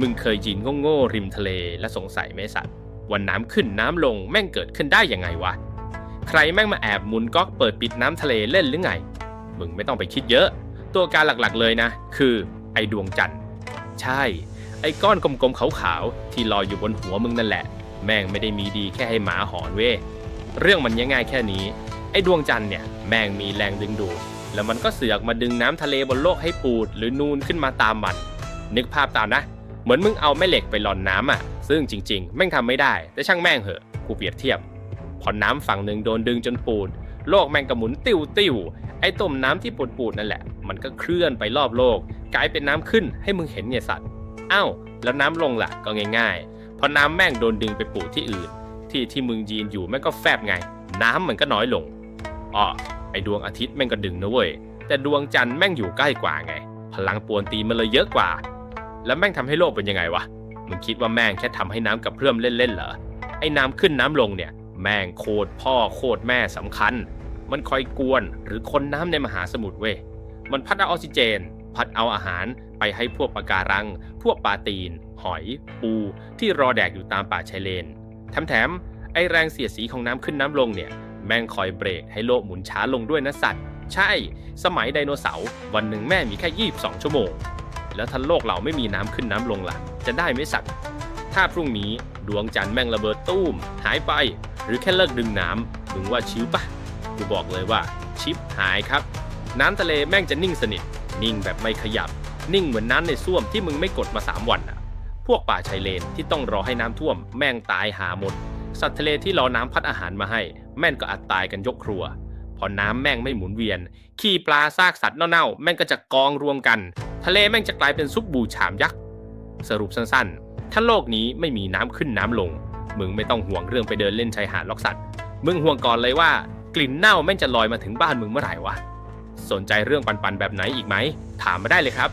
มึงเคยยืนโง่ๆริมทะเลและสงสัยไหมสัตว์วันน้ำขึ้นน้ำลงแม่งเกิดขึ้นได้ยังไงวะ ใครแม่งมาแอบหมุนก๊อกเปิดปิดน้ำทะเลเล่นหรือไง มึงไม่ต้องไปคิดเยอะ ตัวการหลักๆเลยนะ คือไอดวงจันทร์ ใช่ ไอก้อนกลมๆขาวๆที่ลอยอยู่บนหัวมึงนั่นแหละ แม่งไม่ได้มีดีแค่ให้หมาหอนเว้เรื่องมันง่ายๆแค่นี้ ไอดวงจันทร์เนี่ยแม่งมีแรงดึงดูดแล้วมันก็เสือกมาดึงน้ำทะเลบนโลกให้ปูด หรือนูนขึ้นมาตามมัน นึกภาพตามนะ เหมือนมึงเอาแม่เหล็กไปหลอนน้ำอะ ซึ่งจริง ๆ แม่งทำไม่ได้ แต่ช่างแม่งเหอะ กูเปรียบเทียบ พอน้ำฝั่งหนึ่งโดนดึงจนปูด โลกแม่งก็หมุนติ้วติ้วไอ้ต้มน้ำที่ปูดปูดนั่นแหละ มันก็เคลื่อนไปรอบโลก กลายเป็นน้ำขึ้นให้มึงเห็นไงสัตว์อ้าวแล้วน้ำลงล่ะ ก็ง่าย ๆ พอน้ำแม่งโดนดึงไปปูดที่อื่น ที่ที่มึงยืนอยู่แม่งก็แฟบไง น้ำมันก็น้อยลงอ๋อไอ้ดวงอาทิตย์แม่งก็ดึงนะเว้ย แต่ดวงจันทร์แม่งอยู่ใกล้กว่าไง พลังปวนตีมันเลยเยอะกว่า แล้วแม่งทำให้โลกเป็นยังไงวะ มึงคิดว่าแม่งแค่ทำให้น้ำกับเพื่อมเล่นๆเหรอ ไอ้น้ำขึ้นน้ำลงเนี่ย แม่งโคตรพ่อโคตรแม่สำคัญ มันคอยกวนหรือคนน้ำในมหาสมุทรเว้ย มันพัดเอาออกซิเจน พัดเอาอาหารไปให้พวกปะการัง พวกปลาตีน หอย ปู ที่รอแดกอยู่ตามป่าชายเลน แถมๆ ไอแรงเสียดสีของน้ำขึ้นน้ำลงเนี่ย แม่งคอยเบรกให้โลกหมุนช้าลงด้วยนะสัตว์ ใช่ สมัยไดโนเสาร์วันหนึ่งแม่มีแค่ 22 ชั่วโมง แล้วถ้าโลกเราไม่มีน้ำขึ้นน้ำลงล่ะ จะได้ไหมสัตว์ถ้าพรุ่งนี้ดวงจันทร์แม่งระเบิดตู้ม หายไป หรือแค่เลิกดึงน้ำมึงว่าชิวปะกูบอกเลยว่า ชิปหายครับ น้ำทะเลแม่งจะนิ่งสนิท นิ่งแบบไม่ขยับ นิ่งเหมือนน้ำในส้วมที่มึงไม่กดมา 3 วันอะพวกป่าชายเลนที่ต้องรอให้น้ำท่วม แม่งตายหาหมด สัตว์ทะเลที่รอน้ำพัดอาหารมาให้ แม่งก็อัดตายกันยกครัวพอน้ำแม่งไม่หมุนเวียน ขี้ปลาซากสัตว์เน่าๆ แม่งก็จะกองรวมกัน ทะเลแม่งจะกลายเป็นซุปบูชามยักษ์ สรุปสั้นๆ ถ้าโลกนี้ไม่มีน้ำขึ้นน้ำลง มึงไม่ต้องห่วงเรื่องไปเดินเล่นชายหาดล็อกสัตว์ มึงห่วงก่อนเลยว่ากลิ่นเน่าแม่งจะลอยมาถึงบ้านมึงเมื่อไหร่วะ สนใจเรื่องปันๆแบบไหนอีกไหม ถามมาได้เลยครับ